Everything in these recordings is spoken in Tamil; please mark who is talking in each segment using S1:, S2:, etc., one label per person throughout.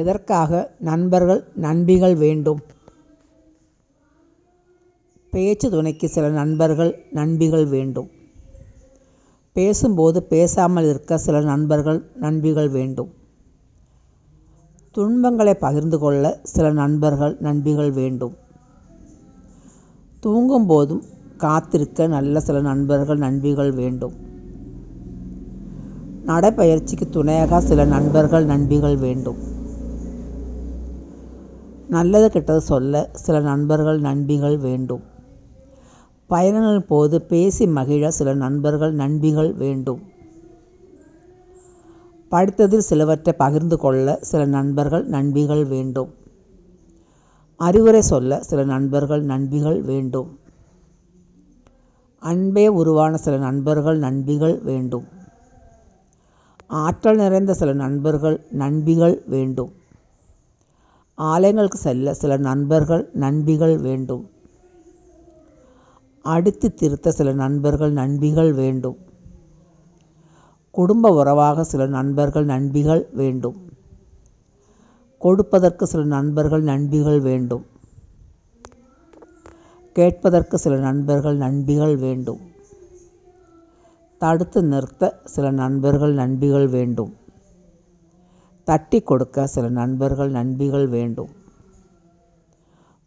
S1: எதற்காக? நண்பர்கள் நண்பிகள் வேண்டும். பேச்சு துணைக்கு சில நண்பர்கள் நண்பிகள் வேண்டும். பேசும்போது பேசாமல் இருக்க சில நண்பர்கள் நண்பிகள் வேண்டும். துன்பங்களை பகிர்ந்து கொள்ள சில நண்பர்கள் நண்பிகள் வேண்டும். தூங்கும் போதும் காத்திருக்க நல்ல சில நண்பர்கள் நண்பிகள் வேண்டும். நடைப்பயிற்சிக்கு துணையாக சில நண்பர்கள் நண்பிகள் வேண்டும். நல்லது கெட்டது சொல்ல சில நண்பர்கள் நண்பிகள் வேண்டும். பயணங்கள் போது பேசி மகிழ சில நண்பர்கள் நண்பிகள் வேண்டும். படித்ததில் சிலவற்றை பகிர்ந்து கொள்ள சில நண்பர்கள் நண்பிகள் வேண்டும். அறிவுரை சொல்ல சில நண்பர்கள் நண்பிகள் வேண்டும். அன்பே உருவான சில நண்பர்கள் நண்பிகள் வேண்டும். ஆற்றல் நிறைந்த சில நண்பர்கள் நண்பிகள் வேண்டும். ஆலயங்களுக்கு செல்ல சில நண்பர்கள் நண்பிகள் வேண்டும். அடித்து திருத்த சில நண்பர்கள் நண்பிகள் வேண்டும். குடும்ப உறவாக சில நண்பர்கள் நண்பிகள் வேண்டும். கொடுப்பதற்கு சில நண்பர்கள் நண்பிகள் வேண்டும். கேட்பதற்கு சில நண்பர்கள் நண்பிகள் வேண்டும். தடுத்து நிறுத்த சில நண்பர்கள் நண்பிகள் வேண்டும். தட்டி கொடுக்க சில நண்பர்கள் நண்பிகள் வேண்டும்.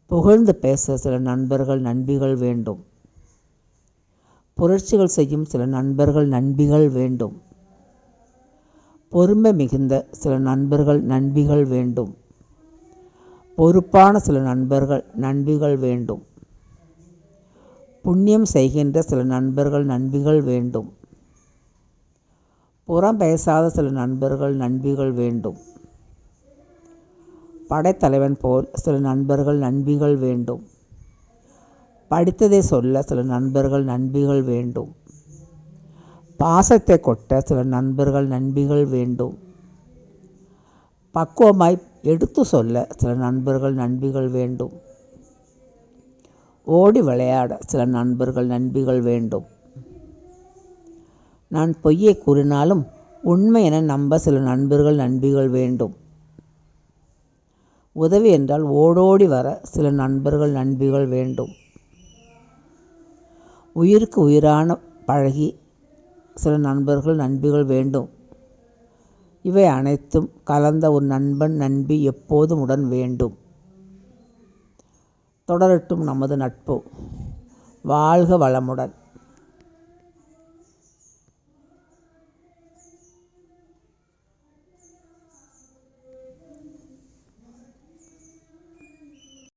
S1: புகழ்ந்து பேச சில நண்பர்கள் நண்பிகள் வேண்டும். புரட்சிகள் செய்யும் சில நண்பர்கள் நண்பிகள் வேண்டும். பொறுமை மிகுந்த சில நண்பர்கள் நண்பிகள் வேண்டும். பொறுப்பான சில நண்பர்கள் நண்பிகள் வேண்டும். புண்ணியம் செய்கின்ற சில நண்பர்கள் நண்பிகள் வேண்டும். புறம் பேசாத சில நண்பர்கள் நண்பிகள் வேண்டும். படைத்தலைவன் போல் சில நண்பர்கள் நண்பிகள் வேண்டும். படித்ததை சொல்ல சில நண்பர்கள் நண்பிகள் வேண்டும். பாசத்தை கொட்ட சில நண்பர்கள் நண்பிகள் வேண்டும். பக்குவமாய் எடுத்து சொல்ல சில நண்பர்கள் நண்பிகள் வேண்டும். ஓடி விளையாட சில நண்பர்கள் நண்பிகள் வேண்டும். நான் பொய்யை கூறினாலும் உண்மை என நம்ப சில நண்பர்கள் நண்பிகள் வேண்டும். உதவி என்றால் ஓடோடி வர சில நண்பர்கள் நண்பிகள் வேண்டும். உயிருக்கு உயிரான பழகி சில நண்பர்கள் நண்பிகள் வேண்டும். இவை அனைத்தும் கலந்த ஒரு நண்பன் நண்பி எப்போதும் உடன் வேண்டும். தொடரட்டும் நமது நட்பு. வாழ்க வளமுடன்.